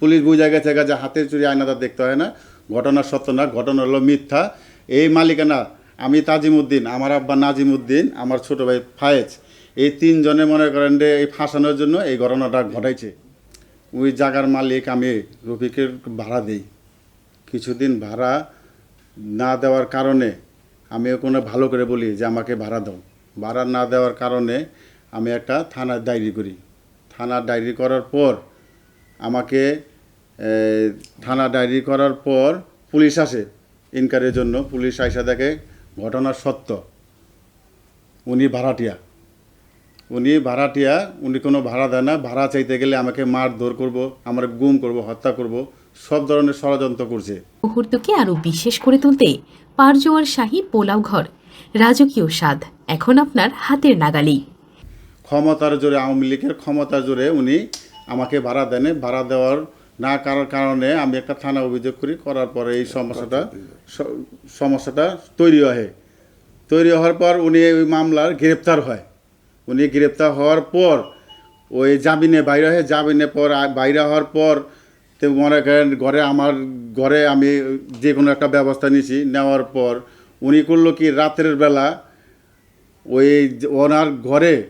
Police বুঝে গেছে যে হাতের চুরি আয়নাটা দেখতে হয় না। ঘটনা সত্য না, ঘটনা হলো মিথ্যা। এই মালিকানা আমি তাজিমুদ্দিন, আমার আব্বা নাজিমুদ্দিন, আমার ছোট ভাই ফায়েজ, এই তিনজনে মনে করেন যে এই ফাঁসানোর জন্য এই ঘটনাটা ঘটাইছে। ওই জায়গার মালিক আমি রফিকের ভাড়া দিই। কিছুদিন ভাড়া না দেওয়ার কারণে আমি ওখানে ভালো করে বলি যে আমাকে ভাড়া দাও। ভাড়া না দেওয়ার কারণে আমি একটা থানার ডায়েরি করি। থানার ডায়েরি করার পর আমাকে থানা ডায়েরি করার পর পুলিশ আসে ইনকারের জন্য। পুলিশ আইসা দেখে ঘটনা সত্য। উনি ভাড়াটিয়া। উনি ভাড়াটিয়া উনি কোনো ভাড়া দেয় না। ভাড়া চাইতে গেলে আমাকে মারধর করব আমার গুম করব হত্যা করব সব ধরনের ষড়যন্ত্র করছে। মুহূর্তকে আরও বিশেষ করে তুলতে পারজোয়ার শাহী পোলাও ঘর। রাজকীয় স্বাদ এখন আপনার হাতের নাগালেই। ক্ষমতার জোরে আওয়ামী লীগের ক্ষমতার জোরে উনি আমাকে ভাড়া দেন ভাড়া দেওয়ার না করার কারণে আমি একটা থানা অভিযোগ করি করার পরে এই সমস্যাটা সমস্যাটা তৈরি হয়। তৈরি হওয়ার পর উনি ওই মামলার গ্রেপ্তার হয়। উনি গ্রেপ্তার হওয়ার পর ওই জামিনে বাইরে হয় জামিনে পর বাইরে হওয়ার পর তো মনে করেন ঘরে আমার ঘরে আমি যে কোনো একটা ব্যবস্থা নিয়েছি নেওয়ার পর উনি করল কি রাত্রের বেলা ওই ওনার ঘরে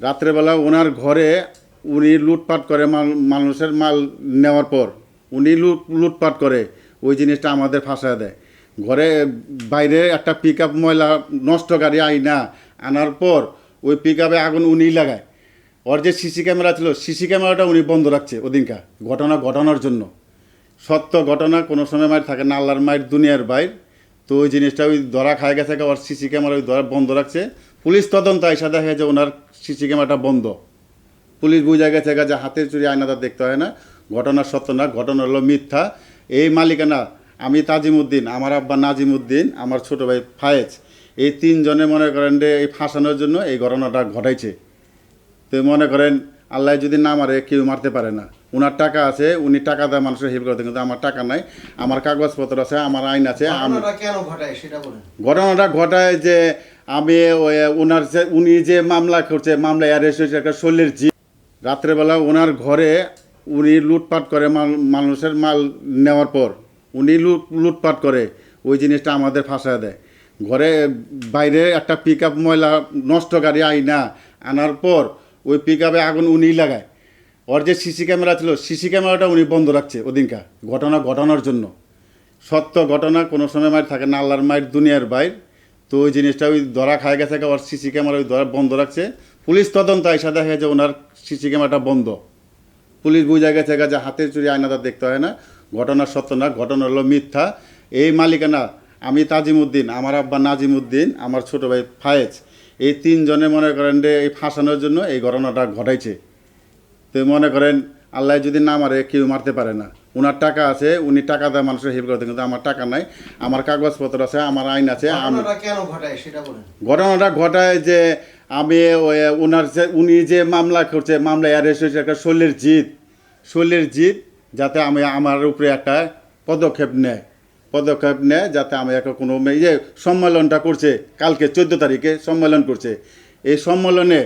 রাত্রেবেলা ওনার ঘরে উনি লুটপাট করে মাল- মানুষের মাল নেওয়ার পর উনি লুট লুটপাট করে ওই জিনিসটা আমাদের ফাঁসায় দেয়। ঘরে বাইরে একটা পিক আপ ময়লা নষ্ট গাড়ি আইনা আনার পর ওই পিক আপে আগুন উনি লাগায়। ওর যে সিসি ক্যামেরা ছিল সিসি ক্যামেরাটা উনি বন্ধ রাখছে ওদিনকার, ঘটনা ঘটানোর জন্য। সত্য ঘটনা কোনো সময় মায়ের থাকে না, আল্লাহর মায়ের দুনিয়ার বাইর। তো ওই জিনিসটা ওই ধরা খায় গেছে, ওর সিসি ক্যামেরা ওই ধরা বন্ধ রাখছে। পুলিশ তদন্ত এসে দেখে যে ওনার সিসি ক্যামেরাটা বন্ধ। পুলিশ বুঝে গেছে যে হাতের চুরি আয়নাটা দেখতে হয় না ঘটনা সত্য না ঘটনা হলো মিথ্যা। এই মালিকানা আমি তাজিমুদ্দিন আমার আব্বা নাজিমুদ্দিন আমার ছোট ভাই ফায়েজ এই তিনজনে মনে করেন যে এই ফাঁসানোর জন্য এই ঘটনাটা ঘটাইছে। তো মনে করেন আল্লাহ যদি না মারে কেউ মারতে পারে না। ওনার টাকা আছে উনি টাকা দেয় মানুষের হেল্প করতে কিন্তু আমার টাকা নাই। আমার কাগজপত্র আছে আমার আইন আছে ঘটনাটা ঘটায় সেটা বলেন। ঘটনাটা ঘটায় যে আমি ওই ওনার উনি যে মামলা করছে মামলা অ্যারেস্ট হয়েছে একটা শৈলের জি রাত্রেবেলা ওনার ঘরে উনি লুটপাট করে মাল- মানুষের মাল নেওয়ার পর উনি লুট, লুটপাট করে ওই জিনিসটা আমাদের ফাঁসায় দেয়। ঘরে বাইরে একটা পিক আপ ময়লা, নষ্ট গাড়ি আইনা আনার পর ওই পিক আপে আগুন উনি লাগায়। ওর যে সিসি ক্যামেরা ছিল সিসি ক্যামেরাটা উনি বন্ধ রাখছে ওদিনকার, ঘটনা ঘটানোর জন্য। সত্য ঘটনা কোনো সময় মায়ের থাকে না, আল্লাহর মায়ের দুনিয়ার বাইর। তো ওই জিনিসটা ওই ধরা খায় গেছে, ওর সিসি ক্যামেরা ওই ধরা বন্ধ রাখছে। পুলিশ তদন্ত এসে দেখে যে ওনার সিসি ক্যামেরাটা বন্ধ। পুলিশ বুঝে গেছে যে হাতের চুরি আয়নাটা দেখতে হয় না। ঘটনা সত্য না ঘটনা হলো মিথ্যা। এই মালিকানা আমি তাজিমুদ্দিন আমার আব্বা নাজিমুদ্দিন আমার ছোট ভাই ফায়েজ এই তিনজনে মনে করেন যে এই ফাঁসানোর জন্য এই ঘটনাটা ঘটাইছে। তো মনে করেন আল্লাহ যদি না মারে কেউ মারতে পারে না। ওনার টাকা আছে উনি টাকা দেয় মানুষের হেল্প করতে কিন্তু আমার টাকা নাই। আমার কাগজপত্র আছে আমার আইন আছে আমি ঘটনাটা কেন ঘটায় সেটা বলেন। ঘটনাটা ঘটায় যে আমি ওই ওনার যে উনি যে মামলা করছে মামলা অ্যারেস্ট হয়েছে একটা শৈলের জিত শৈলের জিত যাতে আমি আমার উপরে একটা পদক্ষেপ নেয়। পদক্ষেপ নেয় যাতে আমি একটা কোনো যে সম্মেলনটা করছে। কালকে চোদ্দ তারিখে সম্মেলন করছে। এই সম্মেলনে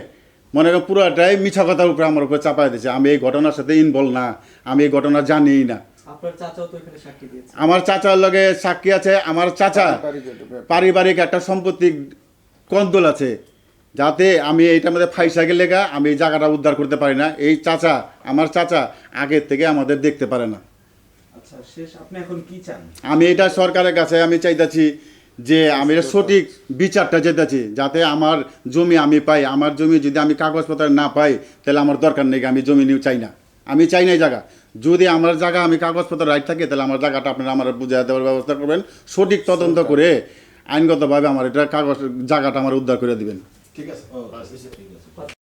মনে করেন পুরোটাই মিছা কথার উপরে আমার উপরে চাপাই দিয়েছে। আমি এই ঘটনার সাথে ইনভলভ না। আমি এই ঘটনা জানিই না। আপনার চাচাও তো এখানে সাক্ষী দিয়েছে। আমার চাচার লগে সাক্ষী আছে। আমার চাচা পারিবারিক একটা সম্পত্তি কন্দল আছে। যাতে আমি এইটার মধ্যে ফাইসা গেলে গা আমি এই জায়গাটা উদ্ধার করতে পারি না। এই চাচা আমার চাচা আগের থেকে আমাদের দেখতে পারে না। আচ্ছা শেষ আপনি এখন কি চান? আমি এটা সরকারের কাছে আমি চাইতেছি যে আমি সঠিক বিচারটা যেতেছি যাতে আমার জমি আমি পাই। আমার জমি যদি আমি কাগজপত্র না পাই তাহলে আমার দরকার নেই আমি জমি নিয়ে চাই না। আমি চাই না এই জায়গা। যদি আমার জায়গা আমি কাগজপত্র রাইট থাকে তাহলে আমার জায়গাটা আপনারা আমার বুঝিয়ে দেওয়ার ব্যবস্থা করবেন। সঠিক তদন্ত করে আইনগতভাবে আমার এটা কাগজ জায়গাটা আমার উদ্ধার করে দিবেন। ঠিক আছে